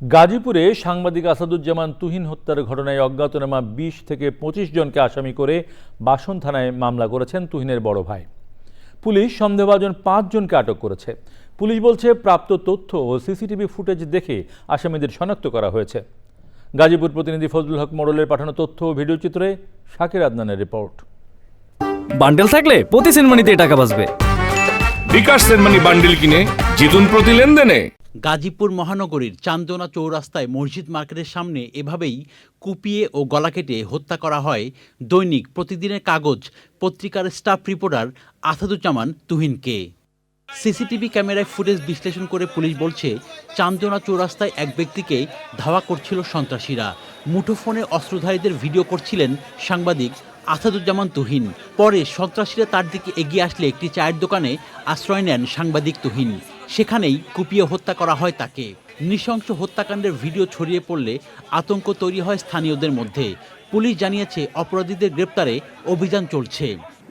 গাজীপুরে সাংবাদিক আসাদুজ্জামান তুহিন হত্যার ঘটনায় অজ্ঞাতনামা বিশ থেকে পঁচিশ জনকে আসামি করে বাসন থানায় মামলা করেছেন তুহিনের বড় ভাই। পুলিশ সন্দেহভাজন পাঁচজনকে আটক করেছে। পুলিশ বলছে প্রাপ্ত তথ্য ও সিসিটিভি ফুটেজ দেখে আসামিদের শনাক্ত করা হয়েছে। গাজীপুর প্রতিনিধি ফজলুল হক মোড়লের পাঠানো তথ্য ও ভিডিওচিত্রে শাকির আদনানের রিপোর্ট। বান্ডেল থাকলে প্রতি সিনেমানিতে টাকা বাঁচবে। বিকাশ সেনমানি বান্ডেল কিনে জিতুন প্রতি লেনদেনে। গাজীপুর মহানগরীর চান্দনা চৌরাস্তায় মসজিদ মার্কেটের সামনে এভাবেই কুপিয়ে ও গলা কেটে হত্যা করা হয় দৈনিক প্রতিদিনের কাগজ পত্রিকার স্টাফ রিপোর্টার আসাদুজ্জামান তুহিনকে। সিসিটিভি ক্যামেরায় ফুটেজ বিশ্লেষণ করে পুলিশ বলছে, চান্দনা চৌরাস্তায় এক ব্যক্তিকে ধাওয়া করছিল সন্ত্রাসীরা। মুঠোফোনে অস্ত্রধারীদের ভিডিও করছিলেন সাংবাদিক আসাদুজ্জামান তুহিন। পরে সন্ত্রাসীরা তার দিকে এগিয়ে আসলে একটি চায়ের দোকানে আশ্রয় নেন সাংবাদিক তুহিন। সেখানেই কুপিয়ে হত্যা করা হয় তাকে। নৃশংস হত্যাকাণ্ডের ভিডিও ছড়িয়ে পড়লে আতঙ্ক তৈরি হয় স্থানীয়দের মধ্যে। পুলিশ জানিয়েছে, অপরাধীদের গ্রেপ্তারে অভিযান চলছে।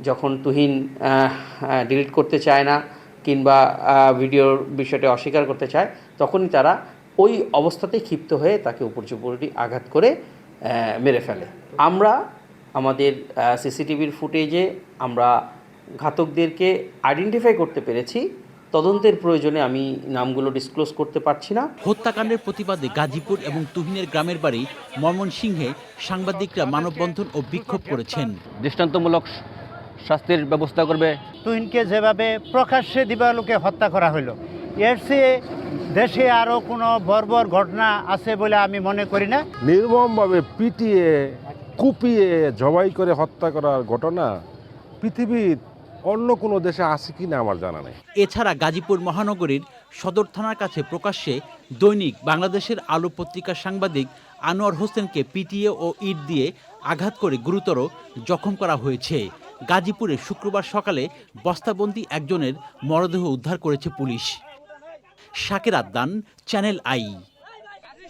যখন তুহিন ডিলিট করতে চায় না কিংবা ভিডিওর বিষয়টি অস্বীকার করতে চায়, তখনই তারা ওই অবস্থাতেই ক্ষিপ্ত হয়ে তাকে উপর্যুপরি আঘাত করে মেরে ফেলে। আমরা, আমাদের সিসিটিভির ফুটেজে আমরা ঘাতকদেরকে আইডেন্টিফাই করতে পেরেছি। তদন্তের প্রয়োজনে আমি নামগুলো ডিসক্লোজ করতে পারছি না। হত্যাকাণ্ডের প্রতিবাদে গাজীপুর এবং তুহিনের গ্রামের বাড়ি ময়মনসিংহে সাংবাদিকরা মানববন্ধন ও বিক্ষোভ করেছেন। দৃষ্টান্তমূলক শাস্তির ব্যবস্থা করবে। তুহিনকে যেভাবে প্রকাশ্যে দিবালোকে হত্যা করা হলো এর চেয়ে দেশে আরও কোনো বর্বর ঘটনা আছে বলে আমি মনে করি না। নির্মমভাবে পিটিয়ে কুপিয়ে জবাই করে হত্যা করার ঘটনা পৃথিবীর অন্য কোনো দেশে আছে কি না আমার জানা নেই। এছাড়া গাজীপুর মহানগরীর সদর থানার কাছে প্রকাশ্যে দৈনিক বাংলাদেশের আলো পত্রিকার সাংবাদিক আনোয়ার হোসেনকে পিটিএ ও ইট দিয়ে আঘাত করে গুরুতর জখম করা হয়েছে। গাজীপুরে শুক্রবার সকালে বস্তাবন্দি একজনের মরদেহ উদ্ধার করেছে পুলিশ। শাকের আদ্দান চ্যানেল আই।